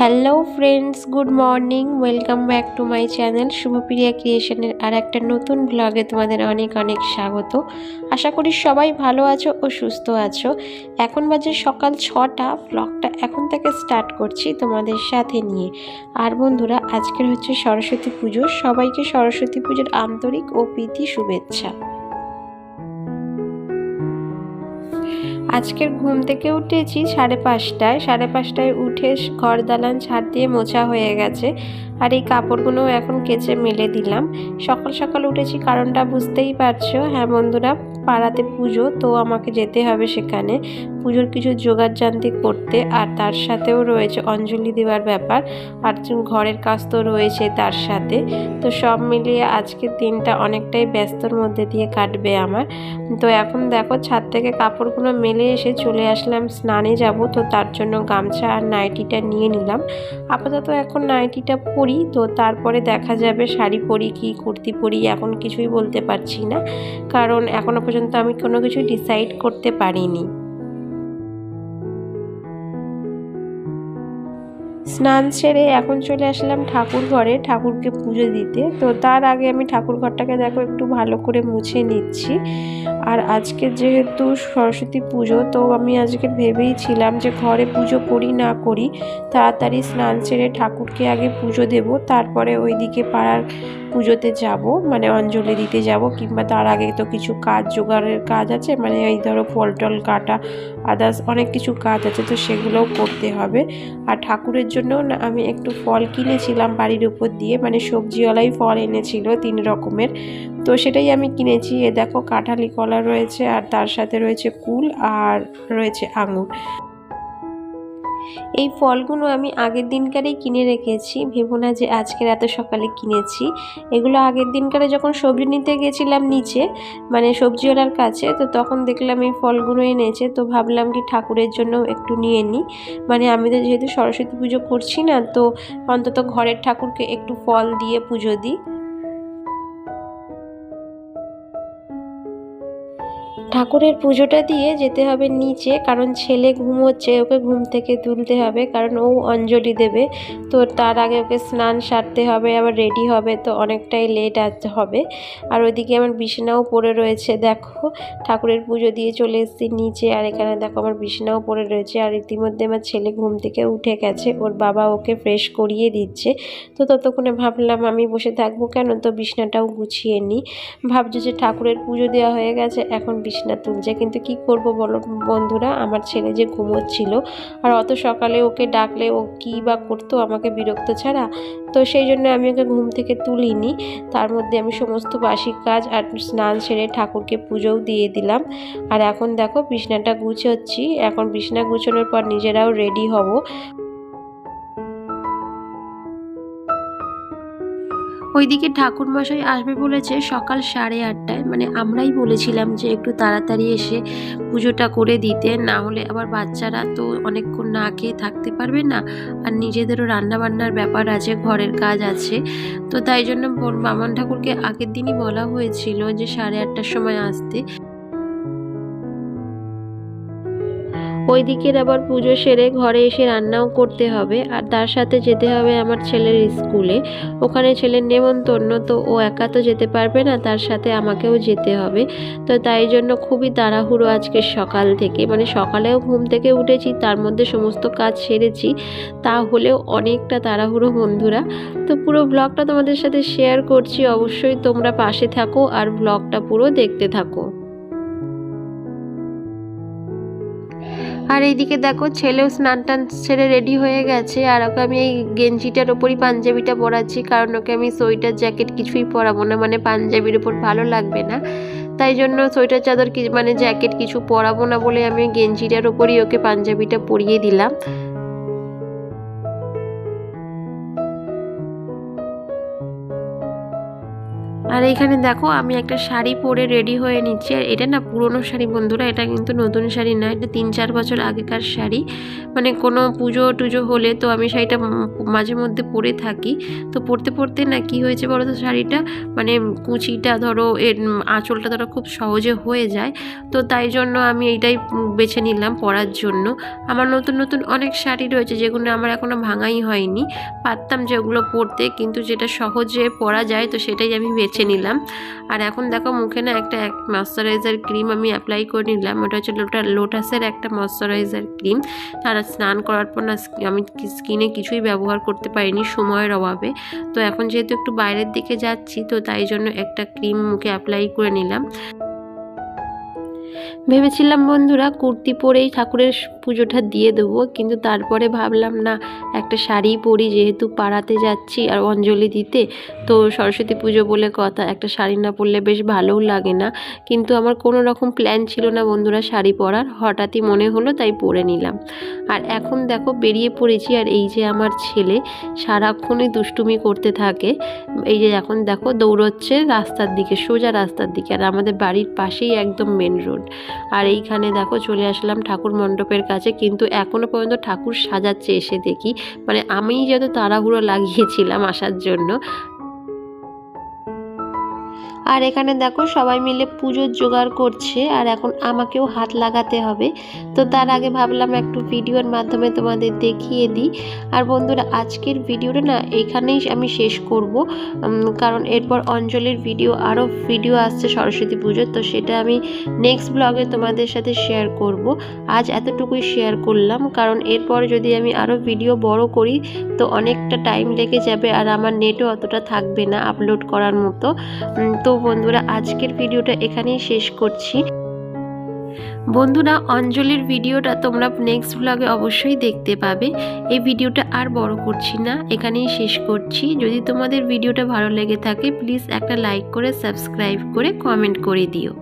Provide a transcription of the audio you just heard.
Hello friends good morning welcome back to my channel Shubhapriya ক্রিয়েশনের আর একটা নতুন ব্লগে তোমাদের অনেক অনেক স্বাগত। আশা করি সবাই ভালো আছো ও সুস্থ আছো। এখন বাজে সকাল ছটা ব্লগটা এখন থেকে স্টার্ট করছি তোমাদের সাথে নিয়ে। আর বন্ধুরা, আজকের হচ্ছে সরস্বতী পুজো। সবাইকে সরস্বতী পুজোর আন্তরিক ও প্রীতি শুভেচ্ছা। আজকের ঘুম থেকে উঠেছি সাড়ে পাঁচটায়। সাড়ে পাঁচটায় উঠে ঘর দালান ছাড় দিয়ে মোছা হয়ে গেছে আর এই কাপড়গুলো এখন কেচে মেলে দিলাম। সকাল সকাল উঠেছি, কারণটা বুঝতেই পারছ। হ্যাঁ বন্ধুরা, পাড়াতে পুজো তো আমাকে যেতে হবে সেখানে। পুজোর কিছু জোগাড় করতে আর তার সাথেও রয়েছে অঞ্জলি দেওয়ার ব্যাপার আর ঘরের কাজ তো রয়েছে তার সাথে। তো সব মিলিয়ে আজকের দিনটা অনেকটাই ব্যস্তর মধ্যে দিয়ে কাটবে আমার। তো এখন দেখো ছাদ থেকে কাপড়গুলো মেলে এসে চলে আসলাম, স্নানে যাব। তো তার জন্য গামছা আর নাইটিটা নিয়ে নিলাম। আপাতত এখন নাইটিটা পরি, তো তারপরে দেখা যাবে শাড়ি পরি, কি কুর্তি পরি, এখন কিছুই বলতে পারছি না। কারণ এখনও পর্যন্ত আমি কোনো কিছু ডিসাইড করতে পারিনি। স্নান সেরে এখন চলে আসলাম ঠাকুর ঘরে, ঠাকুরকে পুজো দিতে। তো তার আগে আমি ঠাকুর ঘরটাকে দেখো একটু ভালো করে মুছে নিচ্ছি। আর আজকে যেহেতু সরস্বতী পুজো, তো আমি আজকে ভেবেই ছিলাম যে ঘরে পুজো করি না করি, তাড়াতাড়ি স্নান সেরে ঠাকুরকে আগে পুজো দেব। তারপরে ওইদিকে পাড়ার পুজোতে যাব মানে অঞ্জলি দিতে যাব, কিংবা তার আগে তো কিছু কাজ, জোগাড়ের কাজ আছে মানে এই ধরো ফল টল কাটা আদার্স অনেক কিছু কাজ আছে, তো সেগুলোও করতে হবে। আর ঠাকুরের জন্য না, আমি একটু ফল কিনেছিলাম বাড়ির উপর দিয়ে মানে সবজিওয়ালাই ফল এনেছিল তিন রকমের, তো সেটাই আমি কিনেছি। এ দেখো কাঁঠালি কলা রয়েছে, আর তার সাথে রয়েছে কুল, আর রয়েছে আঙুর। এই ফলগুলো আমি আগের দিনকারেই কিনে রেখেছি। ভেবো না যে আজকের এত সকালে কিনেছি। এগুলো আগের দিনকারে যখন সবজি নিতে গেছিলাম নিচে মানে সবজিওয়ালার কাছে, তো তখন দেখলাম এই ফলগুলো এনেছে, তো ভাবলাম কি ঠাকুরের জন্য একটু নিয়ে নিই মানে আমি তো যেহেতু সরস্বতী পুজো করছি না, তো অন্তত ঘরের ঠাকুরকে একটু ফল দিয়ে পুজো দিই। ঠাকুরের পুজোটা দিয়ে যেতে হবে নিচে, কারণ ছেলে ঘুমোচ্ছে, ওকে ঘুম থেকে তুলতে হবে, কারণ ও অঞ্জলি দেবে। তো তার আগে ওকে স্নান সারতে হবে, আবার রেডি হবে, তো অনেকটাই লেট আসতে হবে। আর ওইদিকে আমার বিছানাও পড়ে রয়েছে, দেখো। ঠাকুরের পুজো দিয়ে চলে এসেছি নিচে, আর এখানে দেখো আমার বিছানাও পড়ে রয়েছে, আর ইতিমধ্যে আমার ছেলে ঘুম থেকে উঠে গেছে, ওর বাবা ওকে ফ্রেশ করিয়ে দিচ্ছে। তো ততক্ষণে ভাবলাম আমি বসে থাকব কেন, তো বিছানাটাও গুছিয়ে নিই। ভাবছি যে ঠাকুরের পুজো দেওয়া হয়ে গেছে, এখন বিছানা তুলছে কিন্তু কি করব বলো বন্ধুরা? আমার ছেলে যে ঘুমোচ্ছিল আর অত সকালে ওকে ডাকলে ও কী বা করতো আমাকে বিরক্ত ছাড়া? তো সেই জন্য আমি ওকে ঘুম থেকে তুলিনি। তার মধ্যে আমি সমস্ত বাসি কাজ আর স্নান সেরে ঠাকুরকে পুজোও দিয়ে দিলাম। আর এখন দেখো বিছনাটা গুছোচ্ছি। এখন বিছনা গুছোনোর পর নিজেরাও রেডি হব। ওইদিকে ঠাকুরমশাই আসবে বলেছে সকাল সাড়ে আটটায়। মানে আমরাই বলেছিলাম যে একটু তাড়াতাড়ি এসে পুজোটা করে দিতে, না হলে আবার বাচ্চারা তো অনেকক্ষণ না খেয়ে থাকতে পারবে না। আর নিজেদেরও রান্নাবান্নার ব্যাপার আছে, ঘরের কাজ আছে। তো তাই জন্য বামন ঠাকুরকে আগের দিনই বলা হয়েছিল যে সাড়ে আটটার সময় আসতে। ওই দিকের আবার পুজো সেরে ঘরে এসে রান্নাও করতে হবে, আর তার সাথে যেতে হবে আমার ছেলের স্কুলে। ওখানে ছেলের নেমন্তন্ন, তো ও একা তো যেতে পারবে না, তার সাথে আমাকেও যেতে হবে। তো তাই জন্য খুবই তাড়াহুড়ো আজকে সকাল থেকে। মানে সকালেও ঘুম থেকে উঠেছি, তার মধ্যে সমস্ত কাজ সেরেছি, তাহলেও অনেকটা তাড়াহুড়ো বন্ধুরা। তো পুরো ব্লগটা তোমাদের সাথে শেয়ার করছি, অবশ্যই তোমরা পাশে থাকো, আর ব্লগটা পুরো দেখতে থাকো। আর এইদিকে দেখো, ছেলেও স্নান টান ছেড়ে রেডি হয়ে গেছে। আর ওকে আমি এই গেঞ্জিটার ওপরই পাঞ্জাবিটা পরাচ্ছি, কারণ ওকে আমি সোয়েটার জ্যাকেট কিছুই পরাবো না। মানে পাঞ্জাবির ওপর ভালো লাগবে না। তাই জন্য সোয়েটার চাদর মানে জ্যাকেট কিছু পরাবো না বলে আমি গেঞ্জিটার ওপরই ওকে পাঞ্জাবিটা পরিয়ে দিলাম। আর এখানে দেখো, আমি একটা শাড়ি পরে রেডি হয়ে নিচ্ছি। আর এটা না পুরনো শাড়ি বন্ধুরা, এটা কিন্তু নতুন শাড়ি না, এটা তিন চার বছর আগেকার শাড়ি। মানে কোনো পুজো টুজো হলে তো আমি শাড়িটা মাঝে মধ্যে পরে থাকি। তো পরতে পরতে না কি হয়েছে বলো তো শাড়িটা? মানে কুচিটা ধরো, এর আঁচলটা ধরো খুব সহজে হয়ে যায়। তো তাই জন্য আমি এইটাই বেছে নিলাম পরার জন্য। আমার নতুন নতুন অনেক শাড়ি রয়েছে, যেগুলো আমার এখনও ভাঙাই হয়নি। পারতাম যেগুলো পরতে, কিন্তু যেটা সহজে পরা যায়, তো সেটাই আমি বেছে নিলাম। আর এখন দেখো মুখে না একটা ময়শ্চারাইজার ক্রিম আমি অ্যাপ্লাই করে নিলাম। ওটা হচ্ছে লোটা লোটাসের একটা ময়শ্চারাইজার ক্রিম তারা স্নান করার পর না আমি স্কিনে কিছুই ব্যবহার করতে পারিনি সময়ের অভাবে। তো এখন যেহেতু একটু বাইরের দিকে যাচ্ছি, তো তাই জন্য একটা ক্রিম মুখে অ্যাপ্লাই করে নিলাম। ভেবেছিলাম, বন্ধুরা, কুর্তি পরেই ঠাকুরের পুজোটা দিয়ে দেবো, কিন্তু তারপরে ভাবলাম, না, একটা শাড়ি পরি, যেহেতু পাড়াতে যাচ্ছি আর অঞ্জলি দিতে, তো সরস্বতী পুজো বলে কথা, একটা শাড়ি না পরলে বেশ ভালোও লাগে না। কিন্তু আমার কোনো রকম প্ল্যান ছিল না, বন্ধুরা, শাড়ি পরার। হঠাৎই মনে হলো, তাই পরে নিলাম। আর এখন দেখো, বেরিয়ে পড়েছি, আর এই যে আমার ছেলে, সারাক্ষণই দুষ্টুমি করতে থাকে। এই যে এখন দেখো, দৌড়চ্ছে রাস্তার দিকে, সোজা রাস্তার দিকে, আর আমাদের বাড়ির পাশেই একদম মেন রোড আর এইখানে দেখো চলে আসলাম ঠাকুর মণ্ডপের কাছে, কিন্তু এখনও পর্যন্ত ঠাকুর সাজাচ্ছে এসে দেখি। মানে আমি যত তাড়াহুড়ো লাগিয়েছিলাম আসার জন্য আর এখানে দেখো সবাই মিলে পুজোর জোগাড় করছে, আর এখন আমাকেও হাত লাগাতে হবে। তো তার আগে ভাবলাম একটু ভিডিওর মাধ্যমে তোমাদের দেখিয়ে দিই। আর বন্ধুরা, আজকের ভিডিওটা না এখানেই আমি শেষ করব। কারণ এরপর অঞ্জলির ভিডিও, আরও ভিডিও আসছে সরস্বতী পুজোর, তো সেটা আমি নেক্সট ব্লগে তোমাদের সাথে শেয়ার করব। আজ এতটুকুই শেয়ার করলাম, কারণ এরপর যদি আমি আরও ভিডিও বড় করি, তো অনেকটা টাইম লেগে যাবে, আর আমার নেটও অতটা থাকবে না আপলোড করার মতো। তো বন্ধুরা, আজকের ভিডিওটা এখানেই শেষ করছি। বন্ধুরা, অঞ্জলির ভিডিওটা তোমরা নেক্সট ব্লগে অবশ্যই দেখতে পাবে। এই ভিডিওটা আর বড় করছি না, এখানেই শেষ করছি। যদি তোমাদের ভিডিওটা ভালো লেগে থাকে প্লিজ একটা লাইক করে সাবস্ক্রাইব করে কমেন্ট করে দিও।